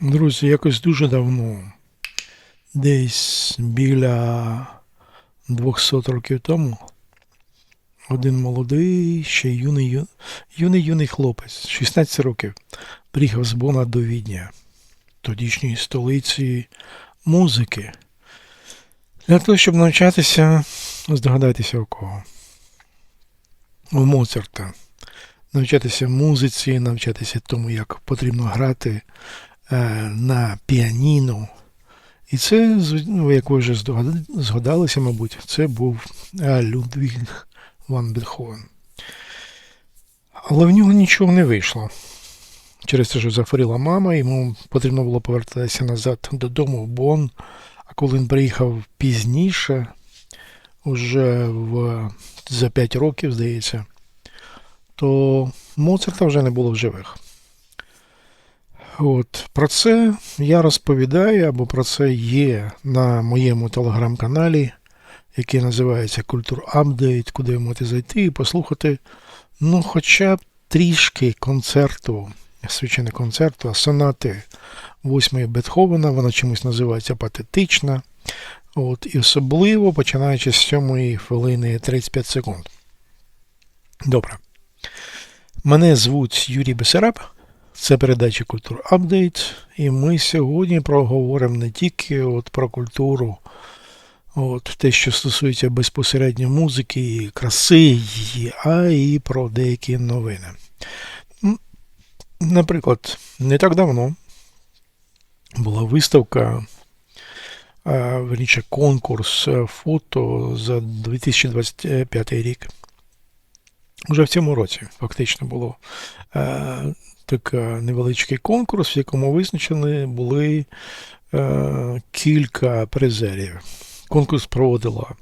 Друзі, якось дуже давно, десь біля 200 років тому, один молодий, ще юний, юний юний хлопець, 16 років, приїхав з Бона до Відня, тодішньої столиці музики. Для того, щоб навчатися, здогадайтеся у кого. У Моцарта. Навчатися музиці, навчатися тому, як потрібно грати на піаніно. І це, ну, як ви вже згадалися, мабуть, це був е, Людвіг Ван Бетховен. Але в нього нічого не вийшло. Через те, що захворіла мама, йому потрібно було повертатися назад додому в Бон. А коли він приїхав пізніше, уже в, за 5 років, здається, то Моцарта вже не було в живих. От про це я розповідаю, або про це є на моєму телеграм-каналі, який називається Культур Апдейт, куди ви можете зайти і послухати, ну, хоча б трішки концерту, звичайно, концерту, а сонати восьмої Бетховена, вона чомусь називається патетична. От, і особливо починаючи з сьомої хвилини 35 секунд. Добре. Мене звуть Юрій Бесараб. Це передача Культур Апдейт, і ми сьогодні проговоримо не тільки от про культуру, от те, що стосується безпосередньо музики і краси її, а і про деякі новини. Наприклад, не так давно була виставка, верніше конкурс е, фото за 2025 рік. Уже в цьому році фактично було е, такий невеличкий конкурс, в якому визначені були е, кілька призерів. Конкурс проводила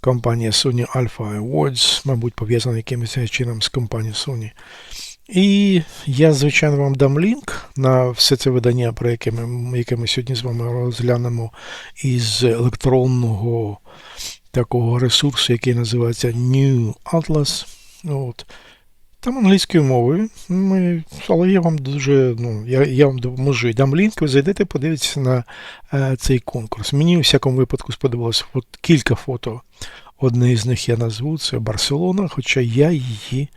компанія Sony Alpha Awards, мабуть, пов'язана якимось чином з компанією Sony. І я, звичайно, вам дам лінк на все це видання, про яке ми, яке ми сьогодні з вами розглянемо із електронного такого ресурсу, який називається New Atlas. От. Там англійською мовою, ми, але я вам дуже, ну, я, я вам допоможу і дам лінк, ви зайдете, подивитися на е, цей конкурс. Мені у всякому випадку сподобалось от, кілька фото. Одне з них я назву, це Барселона, хоча я її,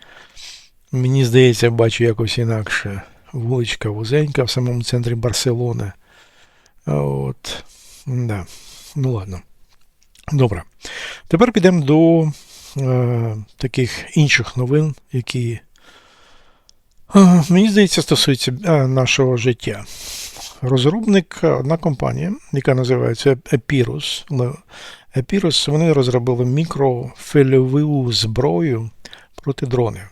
мені здається, бачу якось інакше. Вуличка вузенька в самому центрі Барселони. От, да. Ну ладно. Добре. Тепер підемо до е, таких інших новин, які, е, мені здається, стосуються е, нашого життя. Розробник, е, одна компанія, яка називається Epirus. але Epirus, вони розробили мікрофильову зброю проти дронів.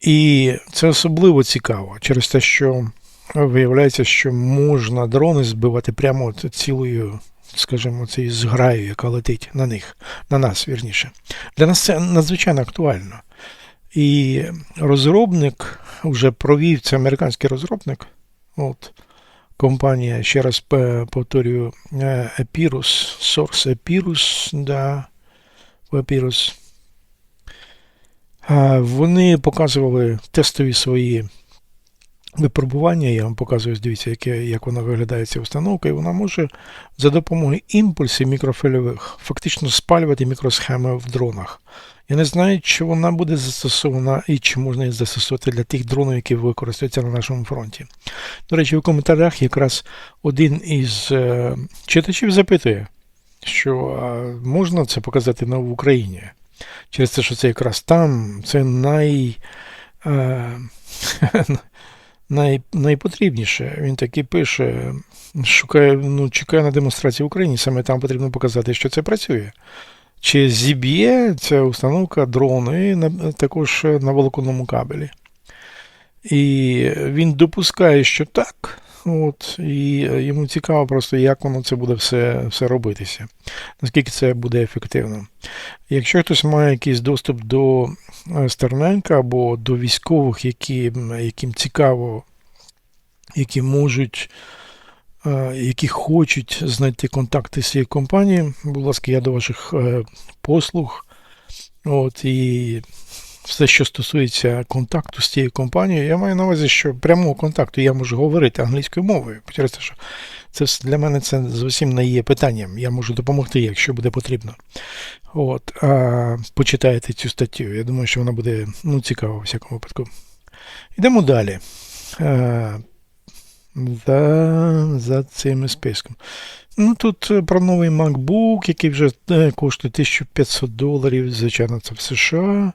І це особливо цікаво через те, що виявляється, що можна дрони збивати прямо цілою, скажімо, цією зграю, яка летить на них, на нас, вірніше. Для нас це надзвичайно актуально. І розробник вже провів, це американський розробник. От, компанія, ще раз повторюю, е, Epirus, Source Epirus, да, Epirus. Вони показували тестові свої випробування. Я вам показую, дивіться, яке, як вона виглядає ця установка, і вона може за допомогою імпульсів мікрофильових фактично спалювати мікросхеми в дронах. Я не знаю, чи вона буде застосована і чи можна її застосувати для тих дронів, які використовуються на нашому фронті. До речі, в коментарях якраз один із е, читачів запитує, що можна це показати в Україні. Через те, що це якраз там, це най, е, най, найпотрібніше. Він таки пише, шукає, ну, чекає на демонстрацію в Україні, саме там потрібно показати, що це працює. Чи зіб'є ця установка дрони на, також на волоконному кабелі. І він допускає, що так. От, і йому цікаво просто, як воно це буде все, все робитися, наскільки це буде ефективно. Якщо хтось має якийсь доступ до е, Стерненка або до військових, які, яким цікаво, які можуть, е, які хочуть знайти контакти з цією компанією, будь ласка, я до ваших е, послуг. От, і все, що стосується контакту з тією компанією, я маю на увазі, що прямого контакту я можу говорити англійською мовою. Через те, що це для мене це зовсім не є питанням. Я можу допомогти, якщо буде потрібно. От, а, почитаєте цю статтю. Я думаю, що вона буде ну, цікава у всякому випадку. Йдемо далі. Е, за, за цим списком. Ну, тут е, про новий MacBook, який вже е, коштує 1500 доларів, звичайно, це в США.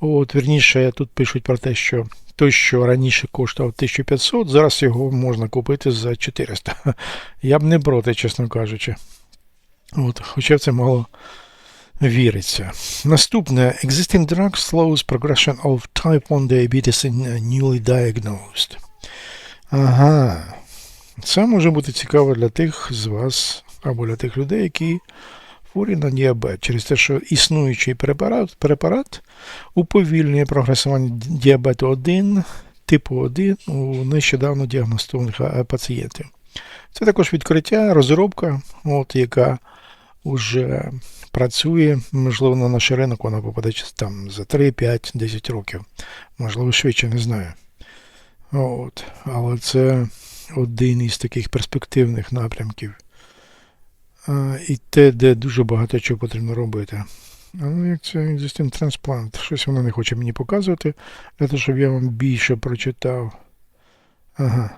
От, вірніше, тут пишуть про те, що той, що раніше коштував 1500, зараз його можна купити за 400. Я б не проти, чесно кажучи. От, хоча в це мало віриться. Наступне. Existing drugs slows progression of type 1 diabetes in newly diagnosed. Ага. Це може бути цікаво для тих з вас або для тих людей, які хворі на діабет, через те, що існуючий препарат, препарат уповільнює прогресування діабету 1, типу 1 у нещодавно діагностованих е, пацієнтів. Це також відкриття, розробка, от, яка вже працює, можливо, на наш ринок вона попаде там за 3, 5, 10 років. Можливо, швидше, не знаю. От. Але це один із таких перспективних напрямків. І те, де дуже багато чого потрібно робити. Ну, як це Existing Transplant? Щось воно не хоче мені показувати, для того, щоб я вам більше прочитав. Ага.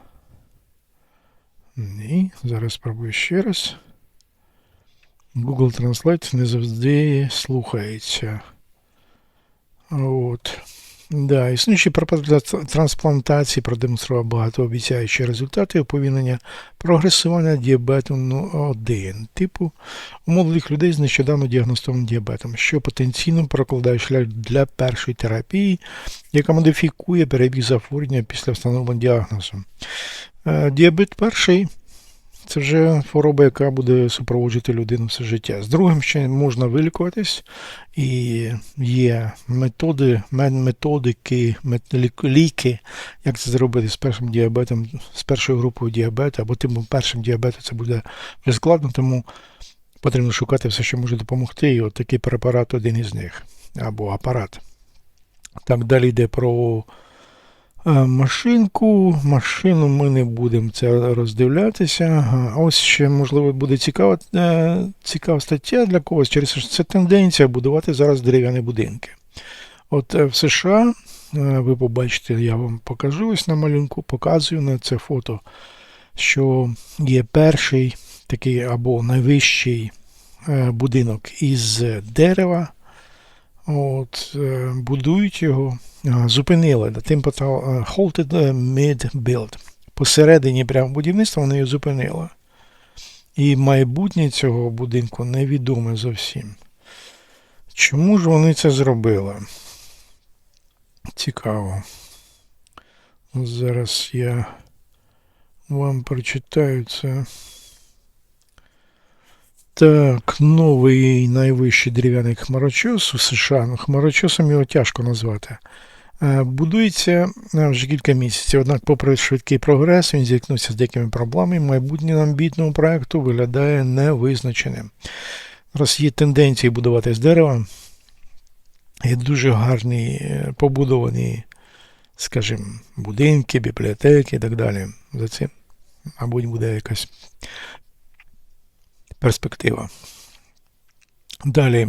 Ні, зараз спробую ще раз. Google Translate не завжди слухається. От. Да, для трансплантації продемонстрував багатообіцяючі результати уповільнення прогресування діабету ну, 1 типу у молодих людей з нещодавно діагностованим діабетом, що потенційно прокладає шлях для першої терапії, яка модифікує перебіг захворювання після встановлення діагнозу. Е, Діабет перший це вже хвороба, яка буде супроводжувати людину все життя. З другим ще можна вилікуватись, і є методи, методики, ліки, як це зробити з першим діабетом, з першою групою діабету, або тим першим діабетом це буде вже складно, тому потрібно шукати все, що може допомогти. І от такий препарат один із них, або апарат. Так, далі йде про машинку. Машину ми не будемо це роздивлятися. Ось ще, можливо, буде цікава, е, цікава стаття для когось, через що це тенденція будувати зараз дерев'яні будинки. От е, в США, е, ви побачите, я вам покажу ось на малюнку, показую на це фото, що є перший такий або найвищий е, будинок із дерева. От, е, будують його, зупинили. The Temple е, halted mid-build. Посередині прямо будівництва вони його зупинили. І майбутнє цього будинку невідоме зовсім. Чому ж вони це зробили? Цікаво. Зараз я вам прочитаю це. Так, новий найвищий дерев'яний хмарочос у США. Ну, хмарочосом його тяжко назвати. Е, Будується е, вже кілька місяців, однак, попри швидкий прогрес, він зіткнувся з деякими проблемами. Майбутнє амбітного проекту виглядає невизначеним. Зараз є тенденції будувати з дерева. Є дуже гарні е, побудовані, скажімо, будинки, бібліотеки і так далі. За цим, мабуть, буде якась перспектива. Далі.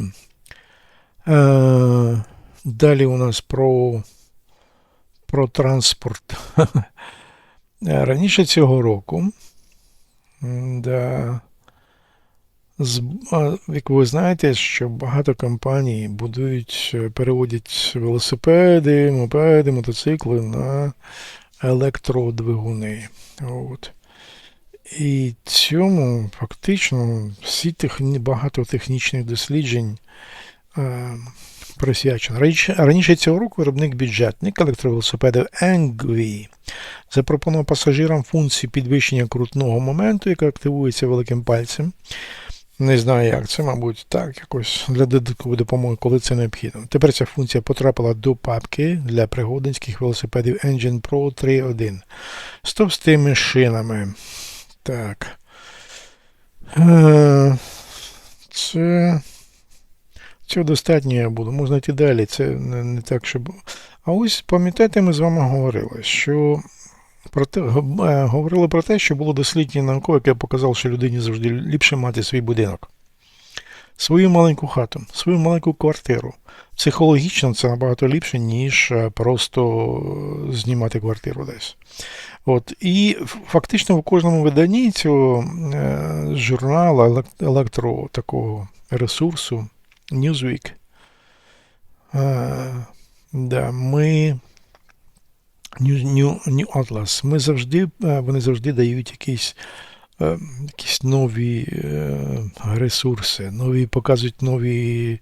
Е, далі у нас про, про транспорт. Раніше цього року, да, як ви знаєте, що багато компаній будують, переводять велосипеди, мопеди, мотоцикли на електродвигуни. От. І цьому фактично всі техні, багато технічних досліджень е, присвячено. Раніше, цього року виробник бюджетник електровелосипедів Engvi запропонував пасажирам функцію підвищення крутного моменту, яка активується великим пальцем. Не знаю, як це, мабуть, так, якось для додаткової допомоги, коли це необхідно. Тепер ця функція потрапила до папки для пригодницьких велосипедів Engine Pro 3.1 з товстими шинами. Так. Е, Це. Цього достатньо я буду. Можна йти далі. Це не, не так, щоб. А ось пам'ятаєте, ми з вами говорили, що про те, е, говорили про те, що було дослідження наукове, яке показало, що людині завжди ліпше мати свій будинок, свою маленьку хату, свою маленьку квартиру. Психологічно це набагато ліпше, ніж е, просто е, знімати квартиру десь. От, і фактично в кожному виданні цього е, журналу, електро такого ресурсу Newsweek, да, ми New, New, New Atlas, ми завжди, вони завжди дають якісь, е, якісь нові е, ресурси, нові, показують нові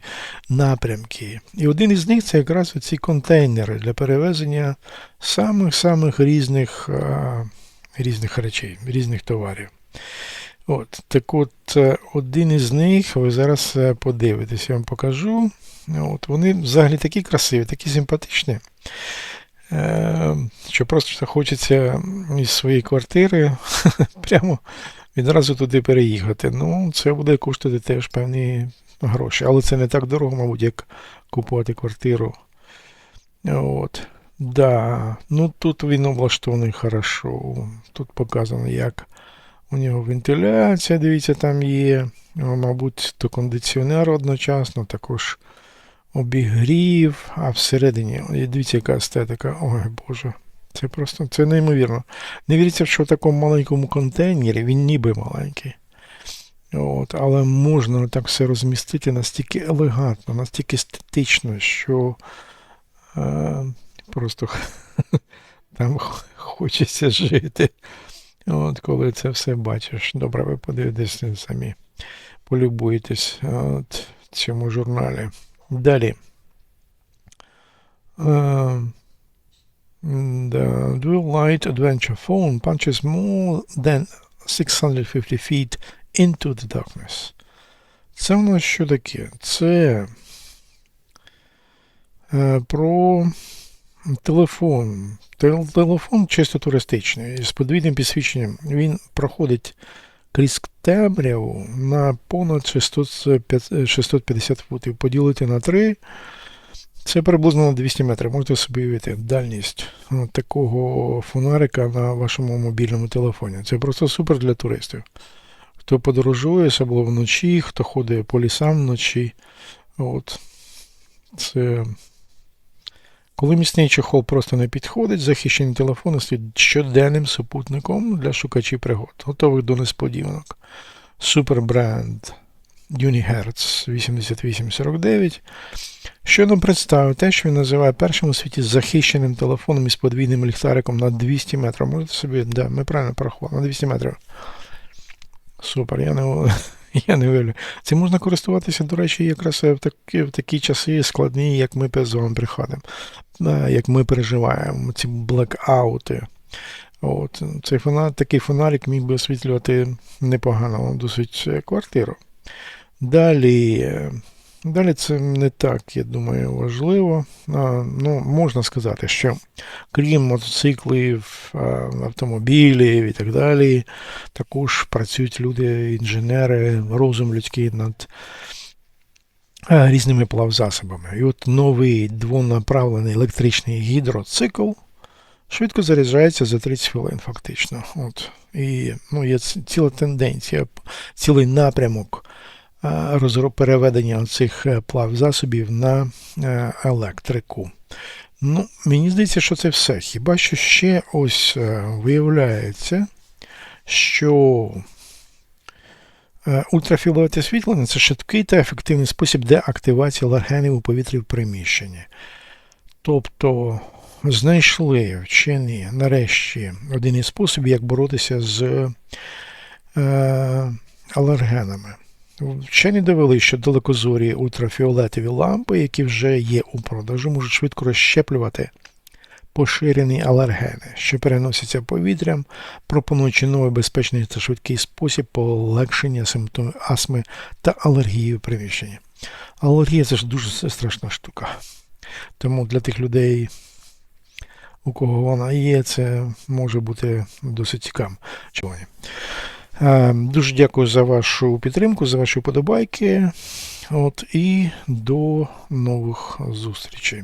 напрямки. І один із них це якраз ці контейнери для перевезення самих-самих різних, е, різних речей, різних товарів. От, так от, е, один із них, ви зараз е, подивитесь, я вам покажу. От, вони взагалі такі красиві, такі симпатичні, е, що просто хочеться із своєї квартири прямо відразу туди переїхати. Ну, це буде коштувати теж певні гроші. Але це не так дорого, мабуть, як купувати квартиру. От. Да, ну тут він облаштований хорошо. Тут показано, як у нього вентиляція, дивіться, там є. Мабуть, то кондиціонер одночасно, також обігрів, а всередині, дивіться, яка естетика. Ой Боже. Це просто це неймовірно. Не віриться, що в такому маленькому контейнері він ніби маленький. От, але можна так все розмістити настільки елегантно, настільки естетично, що е, просто там хочеться жити. От, коли це все бачиш. Добре, ви подивитесь самі. Полюбуєтесь от, цьому журналі. Далі. The Dual Light Adventure phone punches more than 650 feet into the darkness. Це в нас що таке? Це е, про телефон. Телефон чисто туристичний, з подвійним підсвіченням. Він проходить крізь темряву на понад 605 650 футів. Поділити на 3. Це приблизно на 200 метрів. Можете собі уявити дальність такого фонарика на вашому мобільному телефоні. Це просто супер для туристів. Хто подорожує, особливо вночі, хто ходить по лісам вночі. От. Це. Коли міцний чохол просто не підходить, захищені телефони стають щоденним супутником для шукачів пригод, готових до несподіванок. Супербренд Unihertz 8849 Щойно представив те, що він називає першим у світі захищеним телефоном із подвійним ліхтариком на 200 метрів. Можете собі, да, ми правильно порахували, на 200 метрів. Супер, я не, я не уявлю. Цим можна користуватися, до речі, якраз в такі, в такі часи складні, як ми з вами приходимо, е, як ми переживаємо, ці блекаути. От, цей фонар, такий фонарик міг би освітлювати непогано досить е, квартиру. Далі, е, далі це не так, я думаю, важливо. А, ну, можна сказати, що крім мотоциклів, автомобілів і так далі, також працюють люди, інженери, розум людський над різними плавзасобами. І от новий двонаправлений електричний гідроцикл швидко заряджається за 30 хвилин, фактично. От. І ну, є ціла тенденція, цілий напрямок переведення цих плавзасобів на е, електрику. Ну, мені здається, що це все. Хіба що ще ось е, виявляється, що е, ультрафіолетове освітлення це швидкий та ефективний спосіб деактивації алергенів у повітрі в приміщенні. Тобто знайшли вчені нарешті один із способів, як боротися з е, алергенами. Вчені довели, що далекозорі ультрафіолетові лампи, які вже є у продажу, можуть швидко розщеплювати поширені алергени, що переносяться повітрям, пропонуючи новий безпечний та швидкий спосіб полегшення симптомів астми та алергії в приміщенні. Алергія це ж дуже страшна штука. Тому для тих людей, у кого вона є, це може бути досить цікавим. Е, Дуже дякую за вашу підтримку, за ваші вподобайки. От, і до нових зустрічей.